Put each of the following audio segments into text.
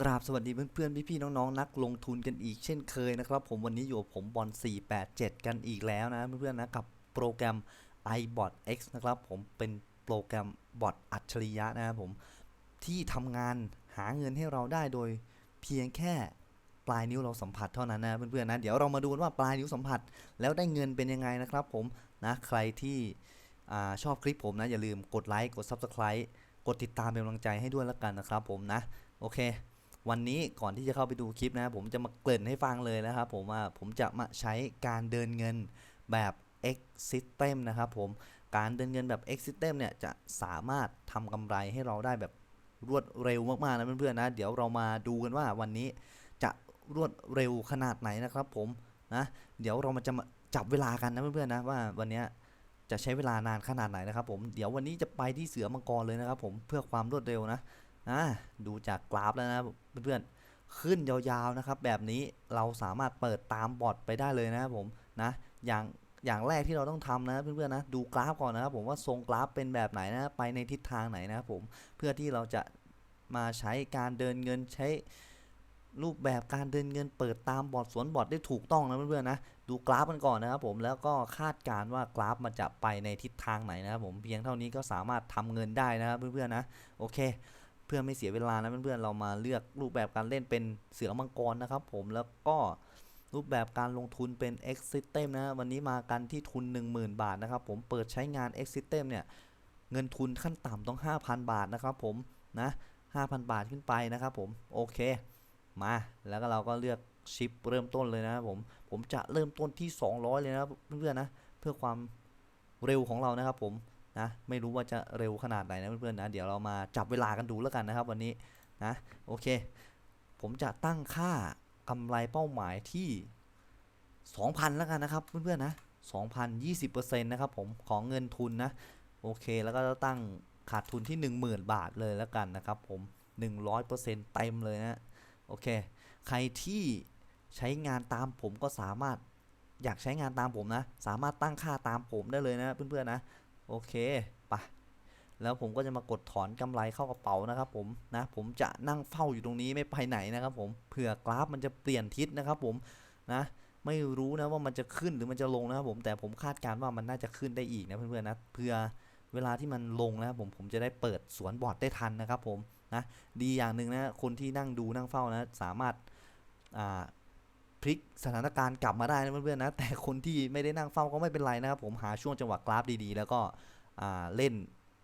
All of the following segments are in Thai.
กราบสวัสดีเพื่อนๆ พี่ๆ น้องๆ นักลงทุนกันอีกเช่นเคยนะครับ ผมวันนี้อยู่ผมบอล487 กันอีกแล้วนะเพื่อนๆนะกับโปรแกรม iBot X นะครับผมเป็นโปรแกรมบอทอัจฉริยะนะครับผมที่ทำงานหาเงินให้เราได้โดยเพียงแค่ปลายนิ้วเราสัมผัสเท่านั้นนะเพื่อนๆนะเดี๋ยวเรามาดูว่าปลายนิ้วสัมผัสแล้วได้เงินเป็นยังไงนะครับผมนะใครที่อชอบคลิปผมนะอย่าลืมกดไลค์กด Subscribe กดติดตามเป็นกำลังใจให้ด้วยแล้วกันนะครับผมนะโอเค วันนี้ก่อนที่จะเข้าไปดูคลิปนะ ผมจะมาเกริ่นให้ฟังเลยนะครับผมว่าผมจะมาใช้การเดินเงินแบบ X System นะครับผมการเดินเงินแบบ X System เนี่ยจะสามารถทำกำไรให้เราได้แบบรวดเร็วมากๆนะเพื่อนๆนะ เดี๋ยวเรามาดูกันว่าวันนี้จะรวดเร็วขนาดไหนนะครับผมนะเดี๋ยวเรามาจะมาจับเวลากันนะเพื่อนๆนะว่าวันนี้จะใช้เวลานานขนาดไหนนะครับผมเดี๋ยววันนี้จะไปที่เสือมังกรเลยนะครับผมเพื่อความรวดเร็วนะ อ่าดูจากกราฟแล้วนะเพื่อนๆขึ้นยาวๆนะครับ แบบนี้เราสามารถเปิดตามบอทไปได้เลยนะครับผมนะอย่างอย่างแรกที่เราต้องทำนะเพื่อนๆนะดูกราฟก่อนนะครับผมว่าทรงกราฟเป็นแบบไหนนะไปในทิศทางไหนนะครับผมเพื่อที่เราจะมาใช้การเดินเงินใช้รูปแบบการเดินเงินเปิดตามบอทสวนบอทได้ถูกต้องนะเพื่อนๆนะดูกราฟกันก่อนนะครับผมแล้วก็คาดการณ์ว่ากราฟมันจะไปในทิศทางไหนนะครับผมเพียงเท่านี้ก็สามารถทำเงินได้นะครับเพื่อนๆนะโอเค เพื่อไม่เสียเวลานะเพื่อนๆเรามาเลือกรูปแบบการเล่นเป็นเสือมังกรนะครับ ผมแล้วก็รูปแบบการลงทุนเป็น X System นะวันนี้มากันที่ทุน 10,000 บาทนะครับ ผมเปิดใช้งาน X System เนี่ยเงินทุนขั้นต่ำต้อง 5,000 บาทนะครับผมนะ5,000 บาทขึ้นไปนะครับผมโอเค มาแล้วก็เราก็เลือกชิปเริ่มต้นเลยนะครับผมผมจะเริ่มต้นที่ 200 เลยนะเพื่อนๆนะเพื่อความเร็วของเรานะครับผม นะไม่รู้ว่าจะเร็วขนาดไหนนะเพื่อนๆนะเดี๋ยวเรามาจับเวลากันดูแล้วกันนะครับวันนี้นะโอเค ผมจะตั้งค่ากำไรเป้าหมายที่ 2,000 แล้วกันนะครับเพื่อนๆนะ2,020%นะครับผมของเงินทุนนะโอเค แล้วก็จะตั้งขาดทุนที่ 10,000 บาทเลยแล้วกันนะครับผม 100%เต็มเลยนะโอเค ใครที่ใช้งานตามผมก็สามารถอยากใช้งานตามผมนะ สามารถตั้งค่าตามผมได้เลยนะเพื่อนๆนะ โอเคไปแล้วผมก็จะมากดถอนกำไรเข้ากระเป๋านะครับผมนะผมจะนั่งเฝ้าอยู่ตรงนี้ไม่ไปไหนนะครับผมเผื่อกราฟมันจะเปลี่ยนทิศนะครับผมนะไม่รู้นะว่ามันจะขึ้นหรือมันจะลงนะครับผมแต่ผมคาดการณ์ว่ามันน่าจะขึ้นได้อีกนะเพื่อนๆนะเพื่อเวลาที่มันลงนะครับผมผมจะได้เปิดสวนบอร์ดได้ทันนะครับผมนะดีอย่างหนึ่งนะคนที่นั่งดูนั่งเฝ้านะสามารถอ่า พลิกสถานการณ์กลับมาได้นะเพื่อนๆนะ แต่คนที่ไม่ได้นั่งเฝ้าก็ไม่เป็นไรนะครับผมหาช่วงจังหวะกราฟดีๆ แล้วก็เล่น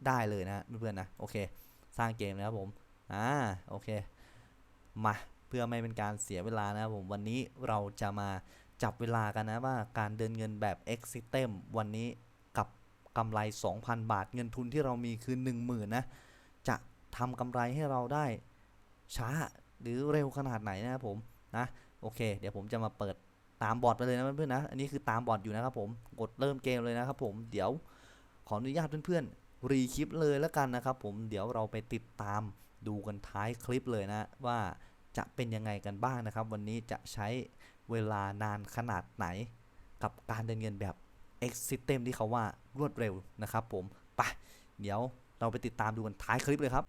ได้เลยนะเพื่อนๆนะโอเค สร้างเกมนะครับผมอ่าโอเคมาเพื่อไม่เป็นการเสียเวลานะครับผมวันนี้เราจะมาจับเวลากันนะว่าการเดินเงินแบบ X System วันนี้กับกำไร 2,000 บาทเงินทุนที่เรามีคือ 10,000นะจะทำกำไรให้เราได้ช้าหรือเร็วขนาดไหนนะครับผมนะ โอเค เดี๋ยวผมจะมาเปิดตามบอร์ดไปเลยนะเพื่อนๆนะ อันนี้คือตามบอร์ดอยู่นะครับผม กดเริ่มเกมเลยนะครับผม เดี๋ยวขออนุญาตเพื่อนๆ รีคลิปเลยแล้วกันนะครับผม เดี๋ยวเราไปติดตามดูกันท้ายคลิปเลยนะ ว่าจะเป็นยังไงกันบ้างนะครับ วันนี้จะใช้เวลานานขนาดไหน กับการเดินเงินแบบ X System ที่เขาว่ารวดเร็วนะครับผม ไป เดี๋ยวเราไปติดตามดูกันท้ายคลิปเลยครับ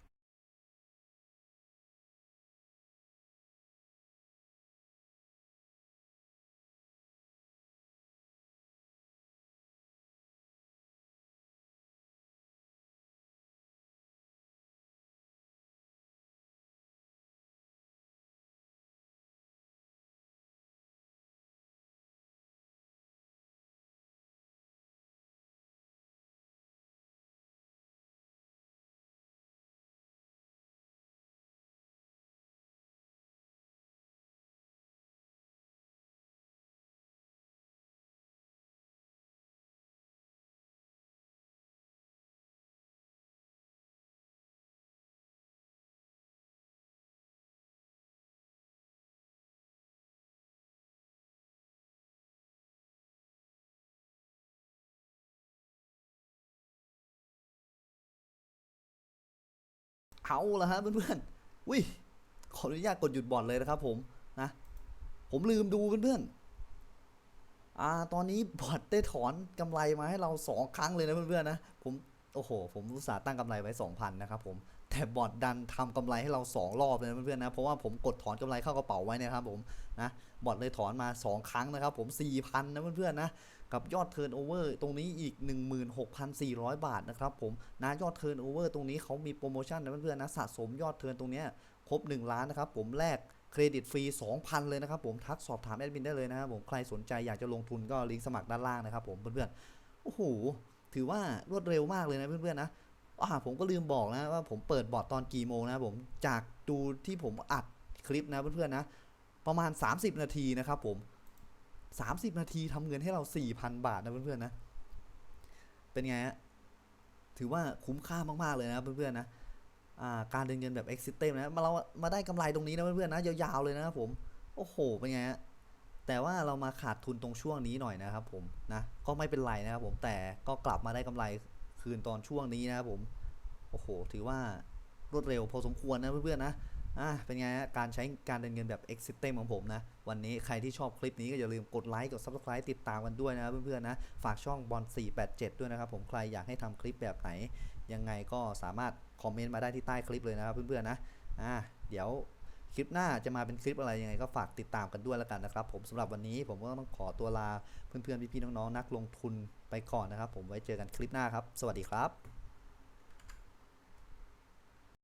เอาละฮะเพื่อนๆอุ้ยขออนุญาตกดหยุดบอร์ดเลยนะครับผมนะ ผมลืมดูเพื่อนๆอ่าตอนนี้บอร์ดได้ถอนกำไรมาให้เราสองครั้งเลยนะเพื่อนๆนะผมโอ้โห ผมอุตส่าตั้งกำไรไว้ 2,000 นะครับผม แต่บอทดันทำกำไรให้เรา 2 รอบเลยนะเพื่อนๆนะ เพราะว่าผมกดถอนกำไรเข้ากระเป๋าไว้นะครับผมนะ บอทเลยถอนมา 2 ครั้งนะครับผม 4,000 นะเพื่อนๆนะ กับยอดเทิร์นโอเวอร์ตรงนี้อีก 16,400 บาทนะครับผมนะยอดเทิร์นโอเวอร์ตรงนี้เขามีโปรโมชั่นนะเพื่อนๆนะสะสมยอดเทิร์นตรงนี้ครบ 1 ล้านนะครับผมแลกเครดิตฟรี 2,000 เลยนะครับผมทักสอบถามแอดมินได้เลยนะครับผมใครสนใจอยากจะลงทุนก็ลิงก์สมัครด้านล่างนะครับผมเพื่อนๆโอ้โหถือว่ารวดเร็วมากเลยนะเพื่อนๆนะอ่าผมก็ลืมบอกนะว่าผมเปิดบอร์ดตอนกี่โมงนะผมจากดูที่ผมอัดคลิปนะเพื่อนๆนะประมาณ 30 นาทีนะครับผม 30 นาทีทำเงินให้เรา 4,000 บาทนะเพื่อนๆนะ เป็นไงฮะ ถือว่าคุ้มค่ามากๆเลยนะเพื่อนๆนะอ่าการเดินเงินแบบ Exit นะมาเรามาได้กำไรตรงนี้นะเพื่อนๆนะยาวๆเลยนะครับผม โอ้โห เป็นไงฮะ แต่ว่าเรามาขาดทุนตรงช่วงนี้หน่อยนะครับผมนะ ก็ไม่เป็นไรนะครับผม แต่ก็กลับมาได้กำไรคืนตอนช่วงนี้นะครับผม โอ้โห ถือว่ารวดเร็วพอสมควรนะเพื่อนๆนะ อะเป็นไงฮะการใช้การเดินเงินแบบ Exit ของผมนะ วันนี้ใครที่ชอบคลิปนี้ก็อย่าลืมกดไลค์กด Subscribe ติดตามกันด้วยนะเพื่อนๆนะ ฝากช่องบอล487 ด้วยนะครับผมใครอยากให้ทำคลิปแบบไหน ยังไงก็สามารถคอมเมนต์มาได้ที่ใต้คลิปเลยนะครับเพื่อนๆนะอะเดี๋ยวคลิปหน้าจะมาเป็นคลิปอะไรยังไงก็ฝากติดตามกันด้วยแล้วกันนะครับ ผมสำหรับวันนี้ผมก็ต้องขอตัวลาเพื่อนๆพี่ๆน้องๆนักลงทุนไปก่อนนะครับ ผมไว้เจอกันคลิปหน้าครับ สวัสดีครับ